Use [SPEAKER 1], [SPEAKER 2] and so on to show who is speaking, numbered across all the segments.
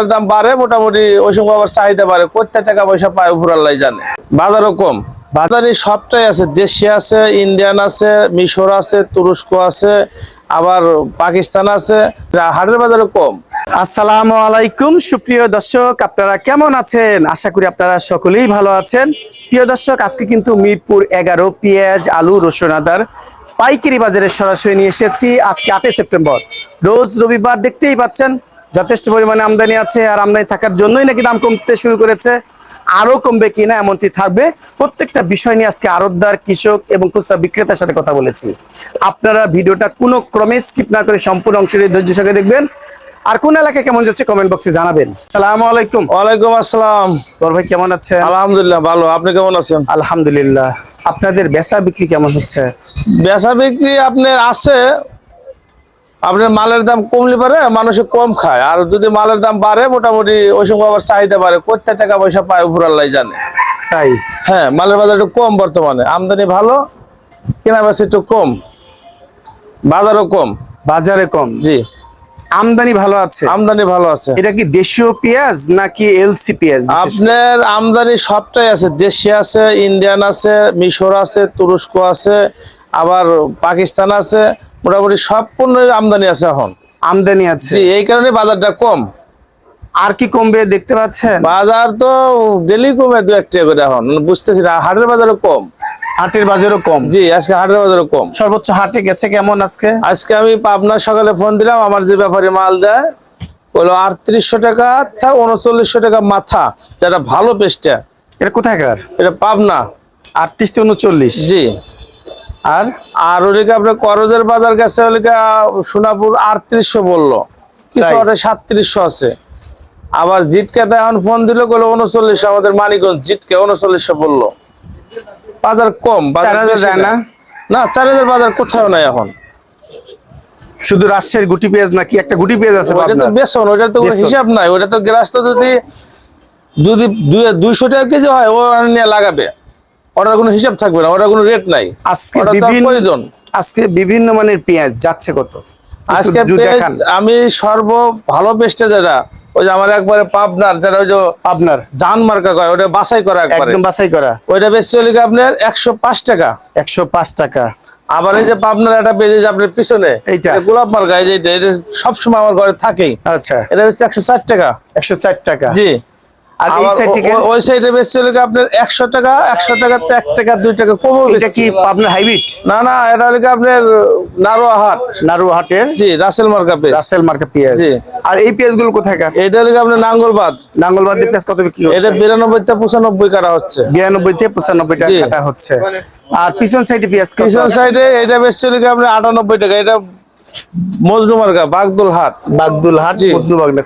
[SPEAKER 1] মালের দাম বাড়ে, মোটামুটি ওই সময় আবার চাহিদা বাড়ে। কোথায় টাকা পয়সা পায় উপর আল্লাহ জানে। বাজারও কম। বাজারে সবটাই আছে। দেশি আছে, ইন্ডিয়ান আছে, মিশর আছে, তুরস্ক আছে, আবার পাকিস্তান আছে। হাটের বাজারে কম।
[SPEAKER 2] আসসালামু আলাইকুম। সুপ্রিয় দর্শক, আপনারা কেমন আছেন? আশা করি আপনারা সকলেই ভালো আছেন। প্রিয় দর্শক, আজকে কিন্তু মিরপুর এগারো, পেঁয়াজ, আলু, রসুন, আদার পাইকারি বাজারে সরাসরি নিয়ে এসেছি। আজকে আটই সেপ্টেম্বর। রোজ রবিবার দেখতেই পাচ্ছেন যথেষ্ট পরিমাণে আমদানি আছে আর আমদানি থাকার জন্যই নাকি দাম কমতে শুরু করেছে আরও কমবে কিনা এমনটি থাকবে। প্রত্যেকটা বিষয় নিয়ে আজকে আড়তদার কৃষক এবং খুচরা বিক্রেতার সাথে কথা বলেছি। আপনারা ভিডিওটা কোনো ক্রমে স্কিপ না করে সম্পূর্ণ অংশের ধৈর্য সঙ্গে দেখবেন। আর কোন এলাকায় কেমন যাচ্ছে কমেন্ট বক্সে জানাবেন। সালাম আলাইকুম।
[SPEAKER 1] ওয়ালাইকুম আসসালাম।
[SPEAKER 2] বড় ভাই কেমন আছেন?
[SPEAKER 1] আলহামদুলিল্লাহ ভালো। আপনি কেমন আছেন?
[SPEAKER 2] আলহামদুলিল্লাহ। আপনাদের বেচা বিক্রি কেমন হচ্ছে?
[SPEAKER 1] বেচা বিক্রি আপনার আছে আপনার মালের দাম কমলে পারে মানুষে কম খায়। আর যদি মালের দাম বাড়ে মোটামুটি ওই সময় আবার চাহিদা বাড়ে। কোথায় টাকা পয়সা পায় উপর আল্লাহ জানে।
[SPEAKER 2] তাই?
[SPEAKER 1] হ্যাঁ মালের বাজার একটু কম বর্তমানে। আমদানি ভালো কেনা বেচা একটু কম বাজারও কম।
[SPEAKER 2] বাজারে কম?
[SPEAKER 1] জি।
[SPEAKER 2] আমদানি ভালো আছে?
[SPEAKER 1] আমদানি ভালো আছে।
[SPEAKER 2] এটা কি দেশীয় পেঁয়াজ নাকি এলসি পেঁয়াজ
[SPEAKER 1] আপনার আমদানি সবটাই আছে। দেশি আছে ইন্ডিয়ান আছে মিশর আছে তুরস্ক আছে আবার পাকিস্তান আছে। মোটামুটি সব পণ্য আমদানি আছে এখন।
[SPEAKER 2] আমদানি আছে।
[SPEAKER 1] জি এই কারণে বাজারটা কম।
[SPEAKER 2] আর কি কমবে দেখতে পাচ্ছেন?
[SPEAKER 1] বাজার তো ডেলি কমে দু একটা করে এখন। বুঝতেছি না হাটের বাজারও কম।
[SPEAKER 2] হাটের বাজারও কম?
[SPEAKER 1] জি আজকে হাটের বাজারও কম।
[SPEAKER 2] সর্বোচ্চ হাটে গেছে কেমন আজকে?
[SPEAKER 1] আজকে আমি পাবনা সকালে ফোন দিলাম আমার যে ব্যাপারে মাল দেয় বলল আটত্রিশশো টাকা তা উনচল্লিশশো টাকা মাথা যেটা ভালো পেস্টটা।
[SPEAKER 2] এটা কোথাকার?
[SPEAKER 1] এটা পাবনা।
[SPEAKER 2] আটত্রিশ উনচল্লিশ।
[SPEAKER 1] জি।
[SPEAKER 2] আর
[SPEAKER 1] আর ওদিকে আপনার করজের বাজার গেছে ওদিকে সোনাপুর আটত্রিশশো বলল। কিছু সাতত্রিশশো আছে। আবার জিটকাতে এখন ফোন দিল বলে উনচল্লিশশো আমাদের মানিকগঞ্জ জিটকে উনচল্লিশশো বলল। বাজার কম বাজার
[SPEAKER 2] না?
[SPEAKER 1] না? চার হাজার বাজার কোথাও নাই এখন।
[SPEAKER 2] শুধু রাজশাহীর গুটি পেঁয়াজ নাকি একটা গুটি পেঁয়াজ আছে?
[SPEAKER 1] বেসন ওটা তো হিসাব নাই। ওটা তো গ্রাস তো যদি যদি দুইশো টাকা কেজি হয় ও নিয়ে লাগাবে। ওটার কোনো হিসাব থাকবে না ওটার কোনো রেট নাই।
[SPEAKER 2] আজকে বিভিন্ন
[SPEAKER 1] প্রয়োজন।
[SPEAKER 2] আজকে বিভিন্ন মানের পেঁয়াজ যাচ্ছে কত?
[SPEAKER 1] আজকে আমি সর্ব ভালো পেস্টে যেটা ওই যে আমার একবারে পাবনার যেটা ওই যে
[SPEAKER 2] আপনার
[SPEAKER 1] জান মার্কা কয় ওটা বাছাই করা একবারে।
[SPEAKER 2] একদম বাছাই করা।
[SPEAKER 1] ওইটা চলে গিয়ে আপনার একশো পাঁচ টাকা।
[SPEAKER 2] একশো পাঁচ টাকা।
[SPEAKER 1] আবার এই যে পাবনার একটা পেজে যে আপনার পিছনে
[SPEAKER 2] এইটা?
[SPEAKER 1] গোলাপ মার্কা এই যে এটা এটা সবসময় আমার ঘরে থাকেই।
[SPEAKER 2] আচ্ছা।
[SPEAKER 1] এটা হচ্ছে একশো ষাট টাকা।
[SPEAKER 2] একশো চার টাকা।
[SPEAKER 1] জি।
[SPEAKER 2] আর এই সাইড থেকে
[SPEAKER 1] ওই সাইডে আপনার একশো টাকা একশো টাকাতে এক টাকা দুই টাকা কমও
[SPEAKER 2] এটা কি আপনার হাইব্রিড
[SPEAKER 1] না না এটা আপনার জি রাসেল মার্কা
[SPEAKER 2] রাসেল মার্কা পেঁয়াজ।
[SPEAKER 1] জি।
[SPEAKER 2] আর এই পেঁয়াজগুলো কোথাকার
[SPEAKER 1] এটা আপনার নাঙ্গলবাদ।
[SPEAKER 2] নাঙ্গলবাদী পেঁয়াজ কত বিক্রি
[SPEAKER 1] এটা
[SPEAKER 2] হচ্ছে?
[SPEAKER 1] বিরানব্বই থেকে পঁচানব্বই কাটা হচ্ছে।
[SPEAKER 2] বিরানব্বই থেকে পঁচানব্বই টাকা
[SPEAKER 1] জি।
[SPEAKER 2] কাটা হচ্ছে। আর পিছন সাইডে পেঁয়াজ
[SPEAKER 1] পিছন সাইডে এটা বেশ চলে গিয়ে আপনার আটানব্বই টাকা। এটা মজনু মার্কা বাগদুল হাট
[SPEAKER 2] বাগদুল হাট।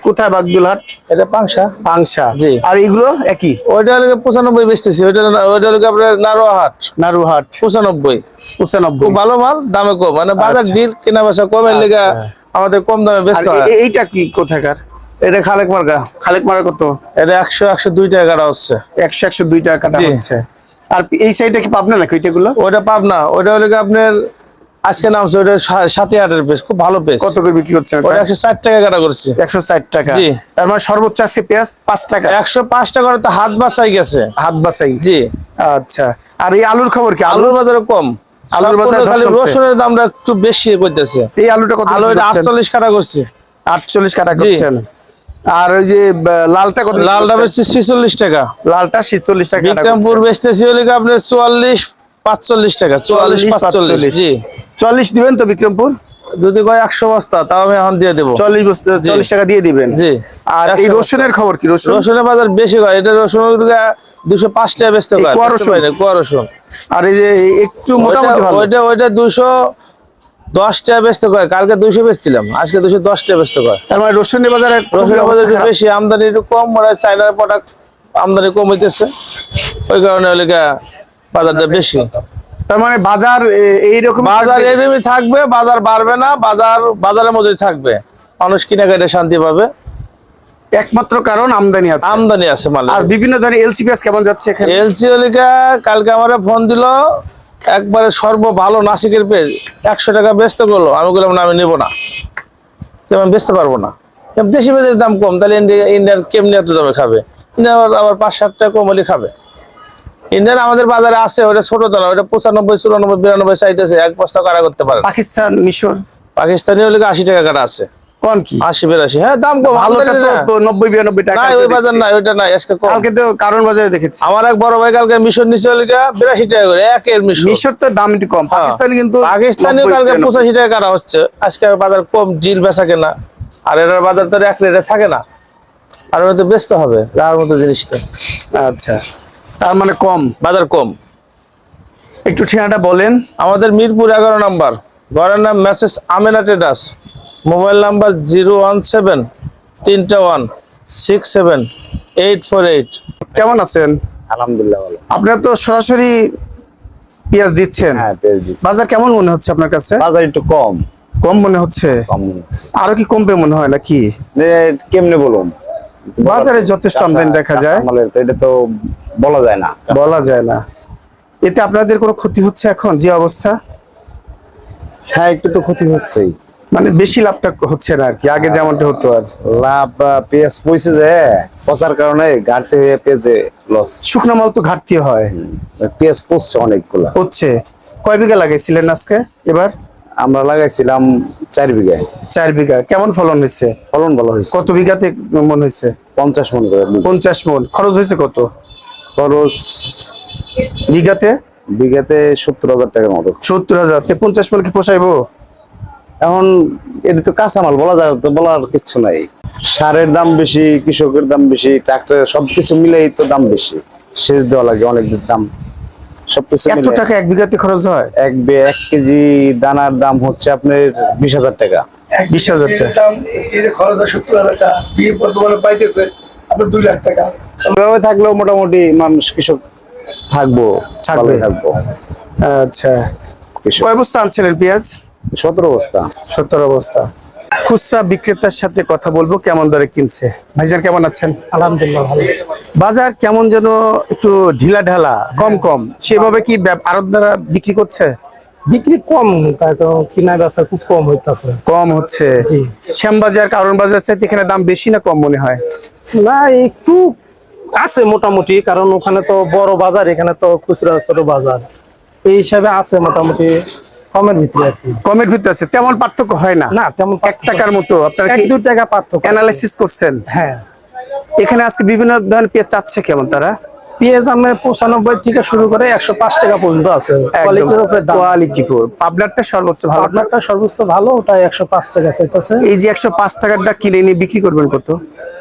[SPEAKER 2] কোথায় বাগদুল হাট
[SPEAKER 1] এটা পাংশা।
[SPEAKER 2] পাংশা।
[SPEAKER 1] জি।
[SPEAKER 2] আর এগুলো একই?
[SPEAKER 1] ওইটা পঁচানব্বই বেচতেছি। ওইটা ওইটা আপনার নারোয়া হাট পঁচানব্বই।
[SPEAKER 2] পঁচানব্বই।
[SPEAKER 1] খুব ভালো মাল দামে কম। মানে বাজার ডিল কেনা বেচা কমের লেগে আমাদের কম দামে বেচতে হয়।
[SPEAKER 2] এইটা কি কোথাকার?
[SPEAKER 1] এটা খালেক মার্কা
[SPEAKER 2] খালেক মারা কত?
[SPEAKER 1] এটা একশো একশো দুই টাকা কাটা হচ্ছে।
[SPEAKER 2] একশো একশো দুই টাকা কাটা। হচ্ছে। আর এই সাইডে কি পাবনা নাকি ওইটাগুলো?
[SPEAKER 1] ওটা পাবনা। ওইটা হলে আপনার আজকে নামছে ওটা সাথে আটের পেস খুব ভালো পেস।
[SPEAKER 2] কত করে বিক্রি হচ্ছে
[SPEAKER 1] একশো ষাট টাকা কাটা করছে।
[SPEAKER 2] একশো ষাট টাকা।
[SPEAKER 1] জি।
[SPEAKER 2] তার মানে সর্বোচ্চ আজকে পেঁয়াজ পাঁচ টাকা।
[SPEAKER 1] একশো পাঁচ টাকা তো হাত বাসাই গেছে।
[SPEAKER 2] হাত বাসাই
[SPEAKER 1] জি।
[SPEAKER 2] আচ্ছা। আর এই আলুর খবর কি?
[SPEAKER 1] আলুর বাজারে কম।
[SPEAKER 2] আলুর বাজারে
[SPEAKER 1] খালি। রসুনের দামটা একটু বেশি করতেছে।
[SPEAKER 2] এই আলুটা কত
[SPEAKER 1] আলু? আটচল্লিশ কাটা করছে।
[SPEAKER 2] আটচল্লিশ কাটা। করছেন। আর ওই যে লালটা কত
[SPEAKER 1] লালটা? বেচছে ছিচল্লিশ টাকা।
[SPEAKER 2] লালটা ছিচল্লিশ টাকা
[SPEAKER 1] বিক্রমপুর। বেচতেছি হলে আপনার চুয়াল্লিশ পাঁচচল্লিশ টাকা চুয়াল্লিশ
[SPEAKER 2] চল্লিশ
[SPEAKER 1] পাঁচচল্লিশ
[SPEAKER 2] পাঁচচল্লিশ।
[SPEAKER 1] জি।
[SPEAKER 2] চল্লিশ দিবেন তো বিক্রমপুর?
[SPEAKER 1] যদি কয় একশো বস্তা তাও আমি এখন দিয়ে দেবো।
[SPEAKER 2] চল্লিশ বস্তা চল্লিশ টাকা দিয়ে দিবেন?
[SPEAKER 1] জি।
[SPEAKER 2] আর এই রসুনের খবর কি রসুন?
[SPEAKER 1] রসুনের বাজার বেশি হয় এটা রসুন দুশো পাঁচ টাকা বেচতে হয়
[SPEAKER 2] কোয়া রসুন?
[SPEAKER 1] পারি কোয়া রসুন।
[SPEAKER 2] আর এই যে একটু মোটামুটি
[SPEAKER 1] ওইটা-
[SPEAKER 2] ভালো।
[SPEAKER 1] ওইটা দুশো দশ টাকা বেচতে কয় কালকে দুশো বেচছিলাম আজকে দুশো দশ টাকা বেচতে কয়।
[SPEAKER 2] তার মানে রসুনের বাজারে
[SPEAKER 1] রসুনের বাজার বেশি আমদানি একটু কম মানে চাইনার প্রোডাক্ট আমদানি কম হইতেছে। ওই কারণে ওই বাজারটা বেশি।
[SPEAKER 2] তার মানে বাজার এইরকম
[SPEAKER 1] বাজার এরকমই থাকবে বাজার বাড়বে না বাজার বাজারের মধ্যেই থাকবে। মানুষ কেনাকাটা শান্তি পাবে।
[SPEAKER 2] একমাত্র কারণ আমদানি আছে।
[SPEAKER 1] আমদানি আছে মাল
[SPEAKER 2] আর বিভিন্ন ধরনের এলসিপিএস কেমন যাচ্ছে এখানে?
[SPEAKER 1] এলসি ওলিকা কালকে আমার ফোন দিল একবারে সর্ব ভালো নাসিকের পেজ। একশো টাকা ব্যস্ত করল। আমি বললাম না আমি নেব না। আমি বেচতে পারব না। দেশি পেঁয়াজের দাম কম তাহলে ইন্ডিয়া ইন্ডিয়ার কেমনি এত দামে খাবে? আবার পাঁচ সাত টাকা কম হলে খাবে। ইন্ডিয়ান আমাদের বাজারে আছে ওটা ছোট দানা ওটা পঁচানব্বই চুরানব্বই বিরানব্বই চাইতেছে এক বস্তা কারা করতে পারে?
[SPEAKER 2] পাকিস্তান মিশর।
[SPEAKER 1] পাকিস্তানি হলে আশি টাকা কাটা আছে?
[SPEAKER 2] কোন কি?
[SPEAKER 1] আশি বিরাশি হ্যাঁ দাম কম
[SPEAKER 2] ভালোটা তো নব্বই বিরানব্বই টাকা
[SPEAKER 1] ওই বাজার নাই ওইটা নাই আজকে কম।
[SPEAKER 2] কালকে তো কারণ বাজারে দেখেছি।
[SPEAKER 1] আমার এক বড় ভাই কালকে মিশর নিচে হলে বিরাশি টাকা করে একের মিশর।
[SPEAKER 2] মিশর তো দাম একটু কম পাকিস্তান কিন্তু
[SPEAKER 1] পাকিস্তানিও
[SPEAKER 2] 90,
[SPEAKER 1] কালকে
[SPEAKER 2] 92
[SPEAKER 1] পঁচাশি টাকা কাটা হচ্ছে আজকে বাজার কম জিল বেচা কেনা। আর এটার বাজার তো এক রেটে থাকে না। আর ওটা তো বেচতে হবে রাখার মতো জিনিসটা।
[SPEAKER 2] আচ্ছা। তার মানে কম।
[SPEAKER 1] বাজার কম।
[SPEAKER 2] একটু ঠিকানাটা বলেন।
[SPEAKER 1] আমাদের মিরপুর এগারো নাম্বার। ঘরের নাম message Amena traders. Mobile number zero one seven তিনটা one six seven eight four eight.
[SPEAKER 2] কেমন আছেন?
[SPEAKER 3] আলহামদুলিল্লাহ ভালো।
[SPEAKER 2] আপনার তো সরাসরি পেঁয়াজ দিচ্ছেন।
[SPEAKER 3] হ্যাঁ দিচ্ছি।
[SPEAKER 2] বাজার কেমন মনে হচ্ছে আপনার কাছে?
[SPEAKER 3] বাজার একটু কম।
[SPEAKER 2] কম মনে হচ্ছে?
[SPEAKER 3] কম মনে হচ্ছে।
[SPEAKER 2] আরও কি কমবে মনে হয় নাকি?
[SPEAKER 3] এ, কেমনে বলুন?
[SPEAKER 2] বাজারে যথেষ্ট আমদানি দেখা যায়।
[SPEAKER 3] এটা তো বলা যায় না
[SPEAKER 2] বলা যায় না। এতে আপনাদের কোনো ক্ষতি হচ্ছে এখন যে অবস্থা?
[SPEAKER 3] হ্যাঁ একটু তো ক্ষতি হচ্ছেই।
[SPEAKER 2] মানে বেশি লাভটা হচ্ছে না আর কি আগে যেমনটা হতো আর।
[SPEAKER 3] লাভ পেঁয়াজ পয়সে যে পচার কারণে ঘাটতে হয়ে পেঁয়াজে লস
[SPEAKER 2] শুকনো মাল তো ঘাটতি হয়।
[SPEAKER 3] পেঁয়াজ পচছে অনেকগুলা।
[SPEAKER 2] হচ্ছে কয় বিঘা লাগাইছিলেন আজকে? এবার?
[SPEAKER 3] আমরা লাগাইছিলাম চার বিঘায়
[SPEAKER 2] চার বিঘা। কেমন ফলন হয়েছে?
[SPEAKER 3] ফলন ভালো হয়েছে।
[SPEAKER 2] কত বিঘাতে মন হয়েছে?
[SPEAKER 3] পঞ্চাশ মন করে
[SPEAKER 2] পঞ্চাশ মন। খরচ হয়েছে কত?
[SPEAKER 3] খরচ
[SPEAKER 2] বিঘাতে?
[SPEAKER 3] বিঘাতে সত্তর হাজার টাকার মতো।
[SPEAKER 2] সত্তর হাজার। পঞ্চাশ মন কি পোষাইবো?
[SPEAKER 3] এখন এটা তো কাঁচামাল বলা যায় তো বলার কিছু নাই। সারের দাম বেশি কৃষকের দাম বেশি ট্রাক্টরের সবকিছু মিলেই তো দাম বেশি। সেচ দেওয়া লাগে অনেক দাম। সবকিছু
[SPEAKER 2] এত টাকা এক বিঘাতে খরচ হয়?
[SPEAKER 3] এক এক কেজি দানার দাম হচ্ছে আপনার বিশ হাজার টাকা।
[SPEAKER 2] বিশ হাজার টাকা।
[SPEAKER 4] দাম এই যে খরচ হয় সত্তর হাজার টাকা। বিয়ে বর্তমানে পাইতেছে আপনার দুই লাখ টাকা।
[SPEAKER 3] এভাবে থাকলেও মোটামুটি মানুষ কৃষক থাকব
[SPEAKER 2] থাকবে।
[SPEAKER 3] থাকব।
[SPEAKER 2] আচ্ছা।
[SPEAKER 3] কৃষক।
[SPEAKER 2] কয় বস্তা আনছিলেন পেঁয়াজ?
[SPEAKER 3] সতেরো অবস্থা
[SPEAKER 2] সত্তর অবস্থা খুচরা বিক্রেতার সাথে কথা বলব কেমন দরে কিনছে? ভাইজান কেমন আছেন?
[SPEAKER 5] আলহামদুলিল্লাহ ভালো।
[SPEAKER 2] বাজার কেমন যেন একটু ঢিলা ঢালা কম কম সেভাবে কি আরত বিক্রি করছে?
[SPEAKER 5] বিক্রি কম কিনা বেচা খুব কম হইতাছে।
[SPEAKER 2] কম হচ্ছে।
[SPEAKER 5] জি।
[SPEAKER 2] শ্যামবাজার কারণ বাজার চাইতে এখানে দাম বেশি না কম মনে হয়?
[SPEAKER 5] না একটু আছে মোটামুটি কারণ ওখানে তো বড় বাজার এখানে তো খুচরা ছোট বাজার। এই হিসাবে আছে মোটামুটি। কমের ভিতরে আর
[SPEAKER 2] কমের ভিতরে আছে তেমন পার্থক্য হয় না।
[SPEAKER 5] না তেমন
[SPEAKER 2] এক টাকার মতো আপনারা কি
[SPEAKER 5] টাকা পার্থক্য।
[SPEAKER 2] অ্যানালাইসিস করছেন?
[SPEAKER 5] হ্যাঁ।
[SPEAKER 2] এখানে আজকে বিভিন্ন ধরনের পেঁয়াজ চাচ্ছে কেমন তারা?
[SPEAKER 5] পেঁয়াজ আমরা পঁচানব্বই থেকে শুরু করে একশো পাঁচ টাকা পর্যন্ত আছে।
[SPEAKER 2] সর্বোচ্চ ভালো
[SPEAKER 5] সর্বোচ্চ ভালো ওটা একশো পাঁচ টাকা চাইতেছে।
[SPEAKER 2] এই যে একশো পাঁচ টাকারটা কিনে নিয়ে বিক্রি করবেন কত?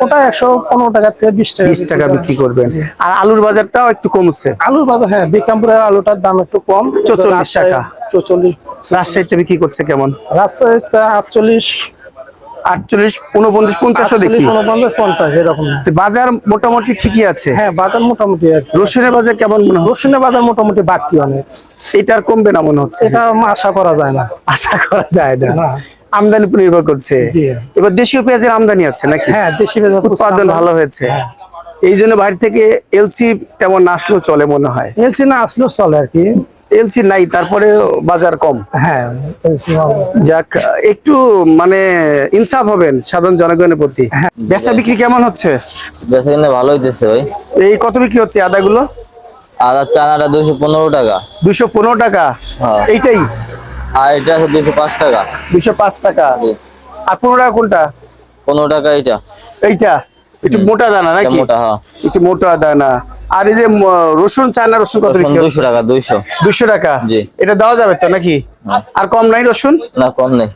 [SPEAKER 5] ওটা একশো পনেরো টাকা থেকে বিশ টাকা
[SPEAKER 2] বিশ টাকা বিক্রি করবেন। আর আলুর বাজারটাও একটু কমছে।
[SPEAKER 5] আলুর বাজার হ্যাঁ বিক্রমপুরের আলুটার দাম একটু কম।
[SPEAKER 2] 44 টাকা।
[SPEAKER 5] চৌচল্লিশ।
[SPEAKER 2] রাজশাহীতে বিক্রি করছে কেমন?
[SPEAKER 5] রাজশাহীতে আটচল্লিশ
[SPEAKER 2] আটচল্লিশ উনপঞ্চাশ পঞ্চাশও দেখি।
[SPEAKER 5] পঞ্চাশ
[SPEAKER 2] বাজার মোটামুটি ঠিকই আছে?
[SPEAKER 5] হ্যাঁ বাজার মোটামুটি
[SPEAKER 2] রসুনের বাজার কেমন মনে হয়
[SPEAKER 5] রসুনের বাজার মোটামুটি বাড়তি অনেক।
[SPEAKER 2] এটার কমবে না মনে হচ্ছে?
[SPEAKER 5] এটা আশা করা যায় না।
[SPEAKER 2] আশা করা যায় না। আমদানি উপর নির্ভর করছে। এবার দেশীয় পেঁয়াজের আমদানি আছে নাকি?
[SPEAKER 5] হ্যাঁ দেশি বাজার
[SPEAKER 2] উৎপাদন ভালো হয়েছে। এই জন্য বাইরে থেকে এলসি তেমন না আসলেও চলে মনে হয়।
[SPEAKER 5] এলসি না আসলেও চলে আর কি।
[SPEAKER 2] এলসি নাই তারপরে বাজার কম।
[SPEAKER 5] হ্যাঁ
[SPEAKER 2] যাক একটু মানে ইনসাফ হবেন সাধারণ জনগণের প্রতি। বেচা বিক্রি কেমন হচ্ছে?
[SPEAKER 6] বেচা কিনা ভালো হইতেছে ভাই।
[SPEAKER 2] এই কত বিক্রি হচ্ছে আদাগুলো?
[SPEAKER 6] আদার চানাটা দুশো পনেরো টাকা।
[SPEAKER 2] দুশো পনেরো টাকা?
[SPEAKER 6] হ্যাঁ।
[SPEAKER 2] এইটাই?
[SPEAKER 6] আর এটা আছে দুশো পাঁচ টাকা।
[SPEAKER 2] দুশো পাঁচ টাকা? আর পনেরো টাকা কোনটা?
[SPEAKER 6] পনেরো টাকা এটা
[SPEAKER 2] এইটা? একটু মোটা দানা নাকি?
[SPEAKER 6] মোটা হ্যাঁ।
[SPEAKER 2] একটু মোটা দানা। আর এই যে রসুন চায়না রসুন কত বিক্রি
[SPEAKER 6] দুশো
[SPEAKER 2] হচ্ছে
[SPEAKER 6] টাকা দুইশো।
[SPEAKER 2] দুশো টাকা?
[SPEAKER 6] জি।
[SPEAKER 2] এটা দেওয়া যাবে তো নাকি। আর কম নাই রসুন?
[SPEAKER 6] না কম নেই।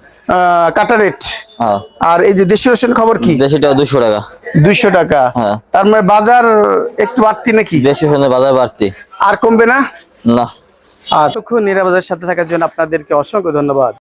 [SPEAKER 2] কাটা রেট?
[SPEAKER 6] হ্যাঁ।
[SPEAKER 2] আর এই যে দেশি রসুন খবর কি?
[SPEAKER 6] দেশিটা দুশো টাকা।
[SPEAKER 2] দুইশো টাকা।
[SPEAKER 6] হ্যাঁ।
[SPEAKER 2] তার মানে বাজার একটু বাড়তি নাকি?
[SPEAKER 6] দেশি শুনে বাজার বাড়তি।
[SPEAKER 2] আর কমবে না?
[SPEAKER 6] না।
[SPEAKER 2] তখন নিরাপদের সাথে থাকার জন্য আপনাদেরকে অসংখ্য ধন্যবাদ।